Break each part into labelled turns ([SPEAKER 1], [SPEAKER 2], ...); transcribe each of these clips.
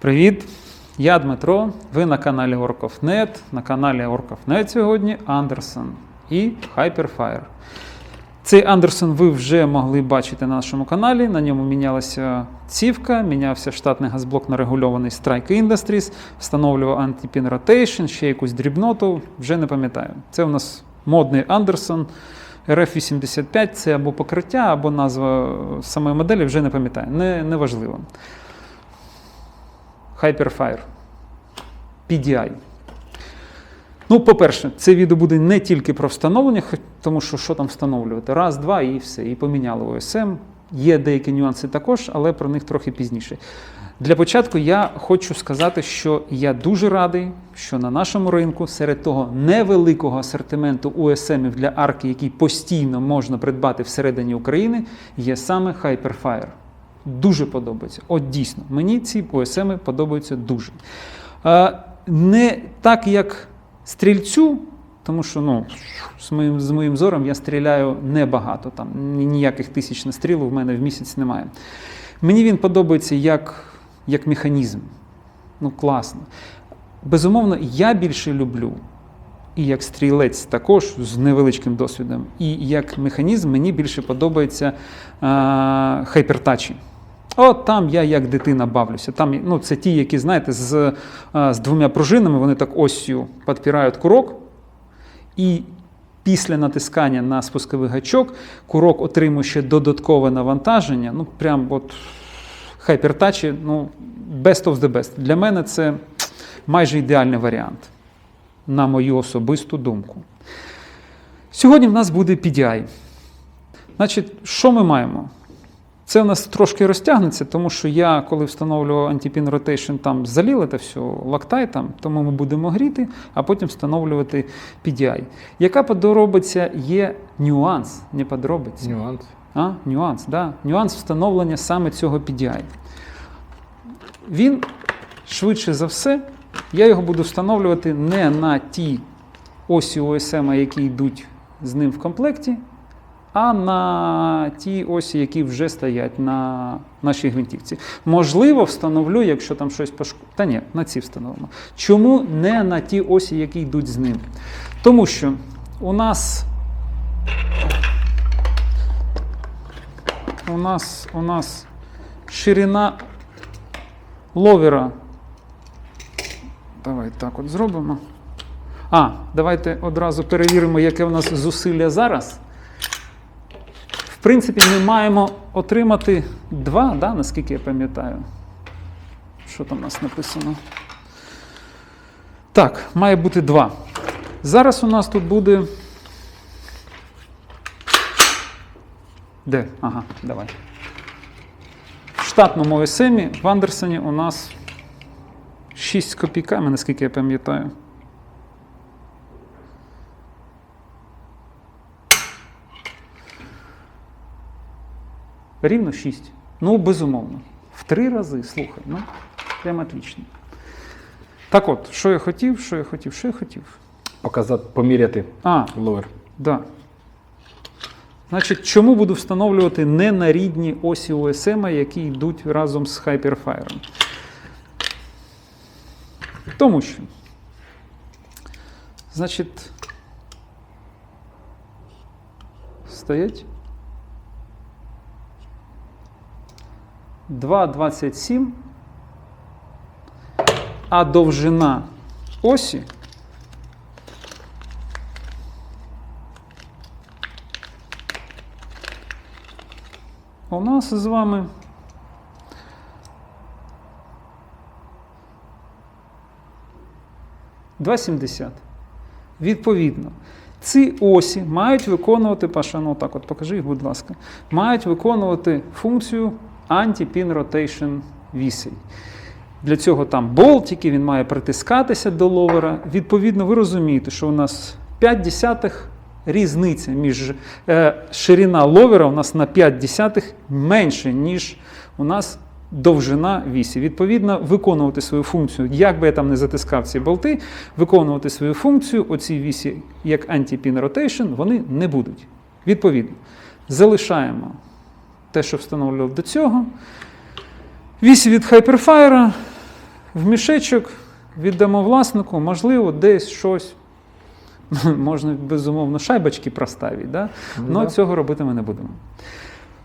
[SPEAKER 1] Привіт! Я Дмитро. Ви на каналі Orc.net. На каналі Orc.net сьогодні Андерсон і Hyperfire. Цей Андерсон ви вже могли бачити на нашому каналі. На ньому мінялася цівка, мінявся штатний газблок на регульований Strike Industries, встановлював anti-pin rotation, ще якусь дрібноту, вже не пам'ятаю. Це у нас модний Андерсон. RF85 це або покриття, або назва самої моделі, вже не пам'ятаю. Не, не важливо. Hyperfire. PDI. Ну, по-перше, це відео буде не тільки про встановлення, тому що що там встановлювати? Раз, два і все. І поміняли OSM. Є деякі нюанси також, але про них трохи пізніше. Для початку я хочу сказати, що я дуже радий, що на нашому ринку серед того невеликого асортименту USM для арки, який постійно можна придбати всередині України, є саме Hyperfire. Дуже подобається. От дійсно, мені ці OSM подобаються дуже. Е, Не так, як стрільцю, тому що ну, з, моїм, з моїм зором я стріляю небагато, там ніяких тисяч настрілу в мене в місяць немає. Мені він подобається як, як механізм. Ну, класно. Безумовно, я більше люблю. І як стрілець також з невеличким досвідом, і як механізм мені більше подобається а, хайпертачі. От там я як дитина бавлюся. Там, ну, це ті, які, знаєте, з, з двома пружинами, вони так осью підпирають курок, і після натискання на спусковий гачок курок отримує ще додаткове навантаження. Ну, прям от хайпертачі, ну, best of the best. Для мене це майже ідеальний варіант, на мою особисту думку. Сьогодні в нас буде PDI. Значить, що ми маємо? Це у нас трошки розтягнеться, тому що я, коли встановлював Anti-Pin Rotation, там заліли це все лактайтом, тому ми будемо гріти, а потім встановлювати PDI. Яка подробиця є нюанс, не подробиця.
[SPEAKER 2] Нюанс.
[SPEAKER 1] А, нюанс, да. Нюанс встановлення саме цього PDI. Він швидше за все, я його буду встановлювати не на ті осі ОСМ, які йдуть з ним в комплекті, а на ті осі, які вже стоять на нашій гвинтівці. Можливо, встановлю, якщо там щось пошкодить. Та ні, на ці встановимо. Чому не на ті осі, які йдуть з ним? Тому що у нас у нас, у нас ширина ловера. Давай так от зробимо. А, давайте одразу перевіримо, яке у нас зусилля зараз. Принципі, ми маємо отримати два, да, наскільки я пам'ятаю. Що там у нас написано? Так, має бути два. Зараз у нас тут буде. Де? Ага, давай. В штатному ОСМі в Андерсоні у нас 6 копійками, наскільки я пам'ятаю. Рівно 6. Ну, безумовно. В три рази, слухай, ну, прям отлично. Так от, що я хотів, що я хотів, що я хотів.
[SPEAKER 2] Показати, поміряти
[SPEAKER 1] А,
[SPEAKER 2] ловер.
[SPEAKER 1] Да. Значить, чому буду встановлювати не на рідні осі ОСМ, які йдуть разом з Hyperfire? Тому що, значить, стоять 2,27, а довжина осі у нас з вами Два сімдесят. Відповідно, ці осі мають виконувати, Паша, ну так от покажи їх, будь ласка, мають виконувати функцію anti-pin rotation вісей. Для цього там болтики, він має притискатися до ловера. Відповідно, ви розумієте, що у нас 5 десятих різниця між е, ширина ловера у нас на 5 десятих менше, ніж у нас довжина вісі. Відповідно, виконувати свою функцію, як би я там не затискав ці болти, виконувати свою функцію, оці вісі, як anti-pin rotation, вони не будуть. Відповідно, залишаємо те, що встановлював до цього. Вісі від Hyperfire в мішечок, віддамо власнику, можливо, десь щось. Можна, безумовно, шайбочки проставити, да?
[SPEAKER 2] Ну,
[SPEAKER 1] але
[SPEAKER 2] да.
[SPEAKER 1] цього робити ми не будемо.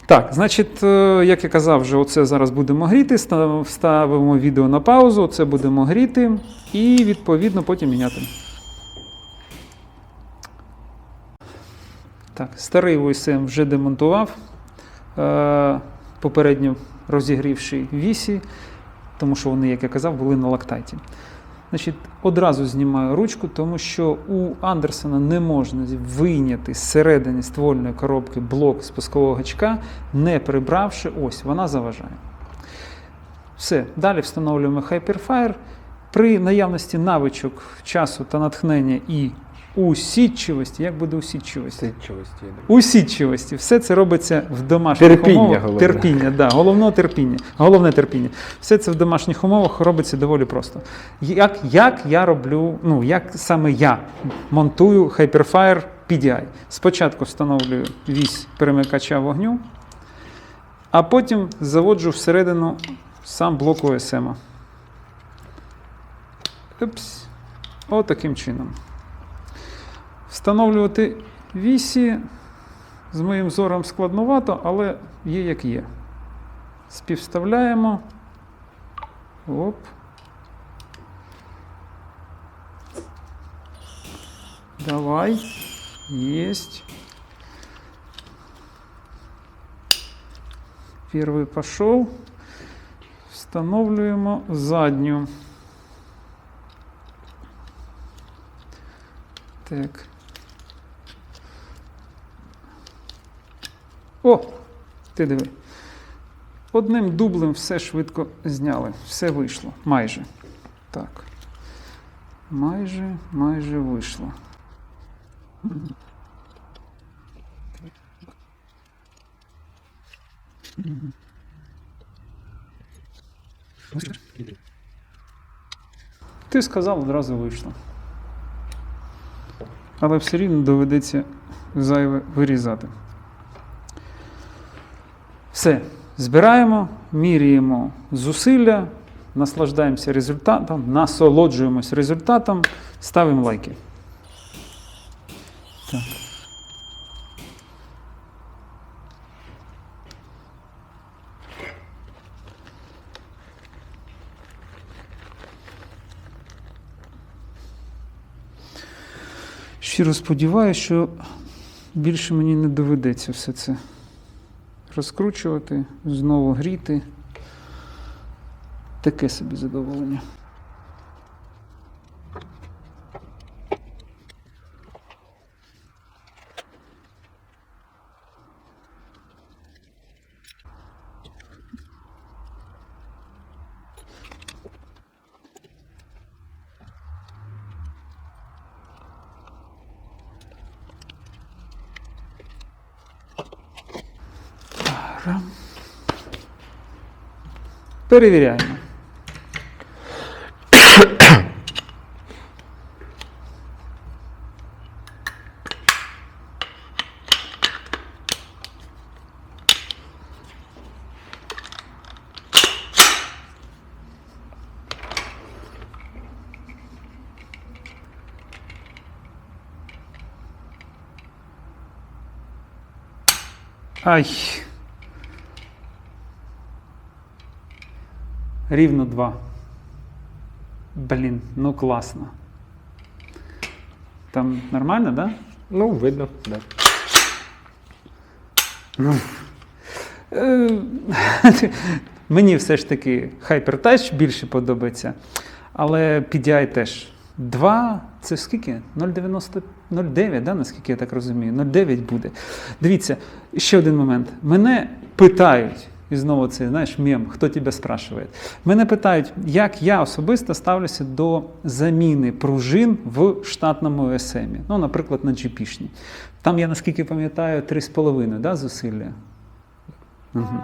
[SPEAKER 1] Так, значить, е, як я казав, вже оце зараз будемо гріти, став- ставимо відео на паузу, це будемо гріти і відповідно потім міняти. Так, старий OSM вже демонтував, попередньо розігрівши вісі, тому що вони, як я казав, були на лактаті. Значить, одразу знімаю ручку, тому що у Андерсона не можна вийняти з середини ствольної коробки блок спускового гачка, не прибравши ось, вона заважає. Все, далі встановлюємо Hyperfire. При наявності навичок, часу та натхнення і усідчивості, як буде усідчивості?
[SPEAKER 2] Сидчивості.
[SPEAKER 1] Усідчивості. Все це робиться в домашніх
[SPEAKER 2] Терпіння
[SPEAKER 1] умовах.
[SPEAKER 2] головне.
[SPEAKER 1] Терпіння, да, головне терпіння. Головне терпіння. Все це в домашніх умовах робиться доволі просто. Як, як я роблю, ну як саме я монтую Hyperfire PDI? Спочатку встановлюю вісь перемикача вогню, а потім заводжу всередину сам блок OSM. Упс. Отаким чином. Встановлювати вісі з моїм зором складновато, але є як є. Співставляємо. Оп. Давай. Есть. Первый пошел. Встановлюємо задню. Так. О! Ти диви. Одним дублем все швидко зняли. Все вийшло. Майже. Так. Майже, майже вийшло. Ти сказав, одразу вийшло. Але все рівно доведеться зайве вирізати. Все. Збираємо, міряємо зусилля, наслаждаємося результатом, насолоджуємось результатом, ставимо лайки. Так. Щиро сподіваюся, що більше мені не доведеться все це розкручувати, знову гріти. Таке собі задоволення. Böyledir yani. Ay Рівно два. Блін, ну класно. Там нормально, да?
[SPEAKER 2] Ну, видно, да.
[SPEAKER 1] Е, Мені все ж таки HyperTouch більше подобається. Але PDI теж. 2 це скільки? 0,90 0,9, да, наскільки я так розумію. 0,9 буде. Дивіться, ще один момент. Мене питають, і знову це, знаєш, мем, хто тебе спрашиває. Мене питають, як я особисто ставлюся до заміни пружин в штатному OSM. Ну, наприклад, на GP-шні. Там я, наскільки пам'ятаю, 3,5 да, зусилля. Угу.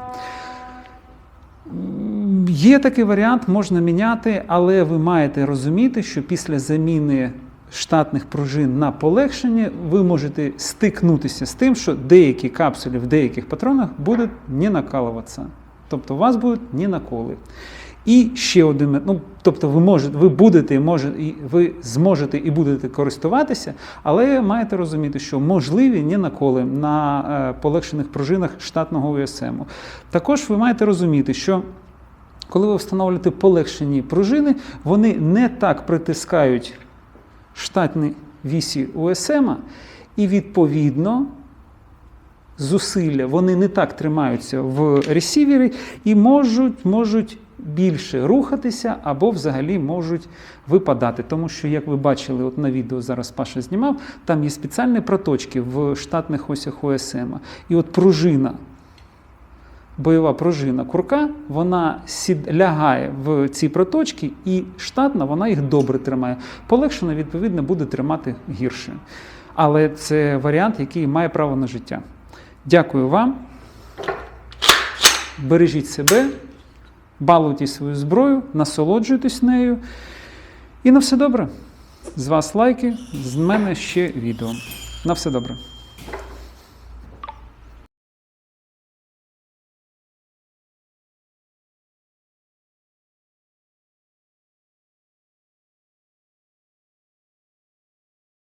[SPEAKER 1] Є такий варіант, можна міняти, але ви маєте розуміти, що після заміни штатних пружин на полегшення ви можете стикнутися з тим, що деякі капсулі в деяких патронах будуть не накалуватися. Тобто у вас будуть ні на коли. І ще один, ну тобто ви можете, ви будете, може, ви зможете і будете користуватися, але маєте розуміти, що можливі ні на коли на е, полегшених пружинах штатного УСМ. Також ви маєте розуміти, що коли ви встановлюєте полегшені пружини, вони не так притискають штатні вісі УСМ, і відповідно зусилля вони не так тримаються в ресівері і можуть, можуть більше рухатися або взагалі можуть випадати. Тому що, як ви бачили, от на відео зараз Паша знімав, там є спеціальні проточки в штатних осях ОСМ. І от пружина бойова пружина курка, вона лягає в ці проточки, і штатна вона їх добре тримає. Полегшена, відповідно, буде тримати гірше. Але це варіант, який має право на життя. Дякую вам. Бережіть себе, балуйте свою зброю, насолоджуйтесь нею. І на все добре. З вас лайки, з мене ще відео. На все добре.